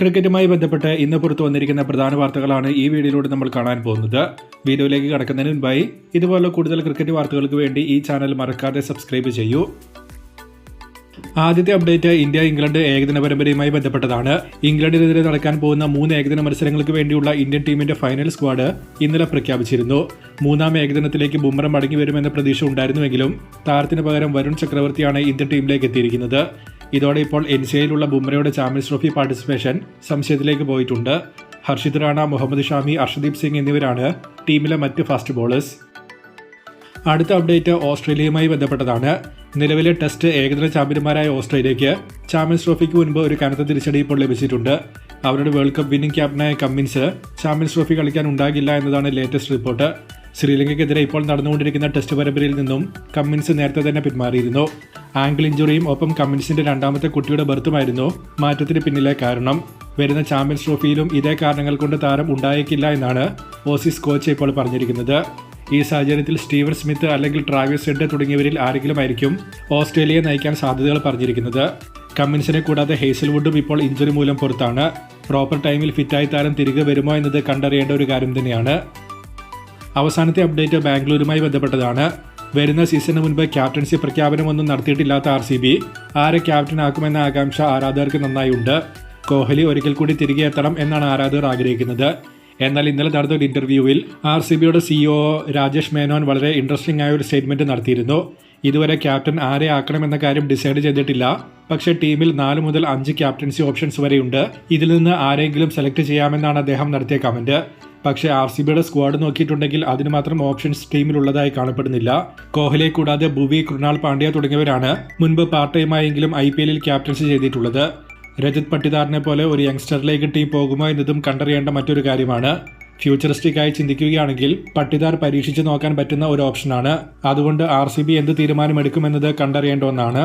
ക്രിക്കറ്റുമായി ബന്ധപ്പെട്ട് ഇന്ന് പുറത്തു വന്നിരിക്കുന്ന പ്രധാന വാർത്തകളാണ് ഈ വീഡിയോയിലൂടെ നമ്മൾ കാണാൻ പോകുന്നത്. വീഡിയോയിലേക്ക് കടക്കുന്നതിന് മുൻപായി ഇതുപോലുള്ള കൂടുതൽ ക്രിക്കറ്റ് വാർത്തകൾക്ക് വേണ്ടി ഈ ചാനൽ മറക്കാതെ സബ്സ്ക്രൈബ് ചെയ്യൂ. ആദ്യത്തെ അപ്ഡേറ്റ് ഇന്ത്യ ഇംഗ്ലണ്ട് ഏകദിന പരമ്പരയുമായി ബന്ധപ്പെട്ടതാണ്. ഇംഗ്ലണ്ടിനെതിരെ നടക്കാൻ പോകുന്ന മൂന്ന് ഏകദിന മത്സരങ്ങൾക്ക് വേണ്ടിയുള്ള ഇന്ത്യൻ ടീമിന്റെ ഫൈനൽ സ്ക്വാഡ് ഇന്നലെ പ്രഖ്യാപിച്ചിരുന്നു. മൂന്നാം ഏകദിനത്തിലേക്ക് ബുംറ മടങ്ങി വരുമെന്ന പ്രതീക്ഷ ഉണ്ടായിരുന്നുവെങ്കിലും താരത്തിന് പകരം വരുൺ ചക്രവർത്തിയാണ് ഇന്ത്യൻ ടീമിലേക്ക് എത്തിയിരിക്കുന്നത്. ഇതോടെ ഇപ്പോൾ എൻ സി ഐയിലുള്ള ബുംറയുടെ ചാമ്പ്യൻസ് ട്രോഫി പാർട്ടിസിപ്പേഷൻ സംശയത്തിലേക്ക് പോയിട്ടുണ്ട്. ഹർഷിത് റാണ മുഹമ്മദ് ഷാമി അർഷദീപ് സിംഗ് എന്നിവരാണ് ടീമിലെ മറ്റ് ഫാസ്റ്റ് ബോളേഴ്സ്. അടുത്ത അപ്ഡേറ്റ് ഓസ്ട്രേലിയയുമായി ബന്ധപ്പെട്ടതാണ്. നിലവിലെ ടെസ്റ്റ് ഏകദിന ചാമ്പ്യന്മാരായ ഓസ്ട്രേലിയയ്ക്ക് ചാമ്പ്യൻസ് ട്രോഫിക്ക് മുൻപ് ഒരു കനത്ത തിരിച്ചടി ഇപ്പോൾ ലഭിച്ചിട്ടുണ്ട്. അവരുടെ വേൾഡ് കപ്പ് വിന്നിംഗ് ക്യാപ്റ്റനായ കമ്മിൻസ് ചാമ്പ്യൻസ് ട്രോഫി കളിക്കാൻ ഉണ്ടാകില്ല എന്നതാണ് ലേറ്റസ്റ്റ് റിപ്പോർട്ട് ശ്രീലങ്കയ്ക്കെതിരെ ഇപ്പോൾ നടന്നുകൊണ്ടിരിക്കുന്ന ടെസ്റ്റ് പരമ്പരയിൽ നിന്നും കമ്മിൻസ് നേരത്തെ തന്നെ പിന്മാറിയിരുന്നു. ആംഗിൾ ഇഞ്ചുറിയും ഒപ്പം കമ്മിൻസിന്റെ രണ്ടാമത്തെ കുട്ടിയുടെ ബർത്തുമായിരുന്നു മാറ്റത്തിന് പിന്നിലെ കാരണം. വരുന്ന ചാമ്പ്യൻസ് ട്രോഫിയിലും ഇതേ കാരണങ്ങൾ കൊണ്ട് താരം ഉണ്ടായേക്കില്ല എന്നാണ് ഓസീസ് കോച്ച് ഇപ്പോൾ പറഞ്ഞിരിക്കുന്നത്. ഈ സാഹചര്യത്തിൽ സ്റ്റീവൻ സ്മിത്ത് അല്ലെങ്കിൽ ട്രാവിസ് ഹെഡ് തുടങ്ങിയവരിൽ ആരെങ്കിലും ആയിരിക്കും ഓസ്ട്രേലിയയെ നയിക്കാൻ സാധ്യതകൾ പറഞ്ഞിരിക്കുന്നത്. കമ്മിൻസിനെ കൂടാതെ ഹേസൽവുഡും ഇപ്പോൾ ഇഞ്ചുറി മൂലം പുറത്താണ്. പ്രോപ്പർ ടൈമിൽ ഫിറ്റായി താരം തിരികെ വരുമോ എന്നത് കണ്ടറിയേണ്ട ഒരു കാര്യം തന്നെയാണ്. അവസാനത്തെ അപ്ഡേറ്റ് ബാംഗ്ലൂരുമായി ബന്ധപ്പെട്ടതാണ്. വരുന്ന സീസണിന് മുൻപ് ക്യാപ്റ്റൻസി പ്രഖ്യാപനമൊന്നും നടത്തിയിട്ടില്ലാത്ത ആർ സി ബി ആരെ ക്യാപ്റ്റനാക്കുമെന്ന ആകാംക്ഷ ആരാധകർക്ക് നന്നായുണ്ട്. കോഹ്ലി ഒരിക്കൽ കൂടി തിരികെ എത്തണം എന്നാണ് ആരാധകർ ആഗ്രഹിക്കുന്നത്. എന്നാൽ ഇന്നലെ നടന്ന ഒരു ഇന്റർവ്യൂവിൽ ആർ സി ബിയുടെ സിഇഒ രാജേഷ് മേനോൻ വളരെ ഇൻട്രസ്റ്റിംഗ് ആയ ഒരു സ്റ്റേറ്റ്മെന്റ് നടത്തിയിരുന്നു. ഇതുവരെ ക്യാപ്റ്റൻ ആരെ ആക്കണമെന്ന കാര്യം ഡിസൈഡ് ചെയ്തിട്ടില്ല. പക്ഷേ ടീമിൽ നാല് മുതൽ അഞ്ച് ക്യാപ്റ്റൻസി ഓപ്ഷൻസ് വരെയുണ്ട്. ഇതിൽ നിന്ന് ആരെങ്കിലും സെലക്ട് ചെയ്യാമെന്നാണ് അദ്ദേഹം നടത്തിയ കമന്റ് പക്ഷേ ആർ സി ബിയുടെ സ്ക്വാഡ് നോക്കിയിട്ടുണ്ടെങ്കിൽ അതിന് മാത്രം ഓപ്ഷൻസ് ടീമിലുള്ളതായി കാണപ്പെടുന്നില്ല. കോഹ്ലിയെ കൂടാതെ ഭുവി കൃണാൾ പാണ്ഡ്യ തുടങ്ങിയവരാണ് മുൻപ് പാർട്ട് ടൈമായെങ്കിലും ഐ പി എല്ലിൽ ക്യാപ്റ്റൻസി ചെയ്തിട്ടുള്ളത്. രജത് പട്ടിദാറിനെ പോലെ ഒരു യങ്സ്റ്ററിലേക്ക് ടീം പോകുമോ എന്നതും കണ്ടറിയേണ്ട മറ്റൊരു കാര്യമാണ്. ഫ്യൂച്ചറിസ്റ്റിക് ആയി ചിന്തിക്കുകയാണെങ്കിൽ പട്ടിദാർ പരീക്ഷിച്ചു നോക്കാൻ പറ്റുന്ന ഒരു ഓപ്ഷനാണ് അതുകൊണ്ട് ആർ സി ബി എന്ത് തീരുമാനമെടുക്കുമെന്നത് കണ്ടറിയേണ്ട ഒന്നാണ്.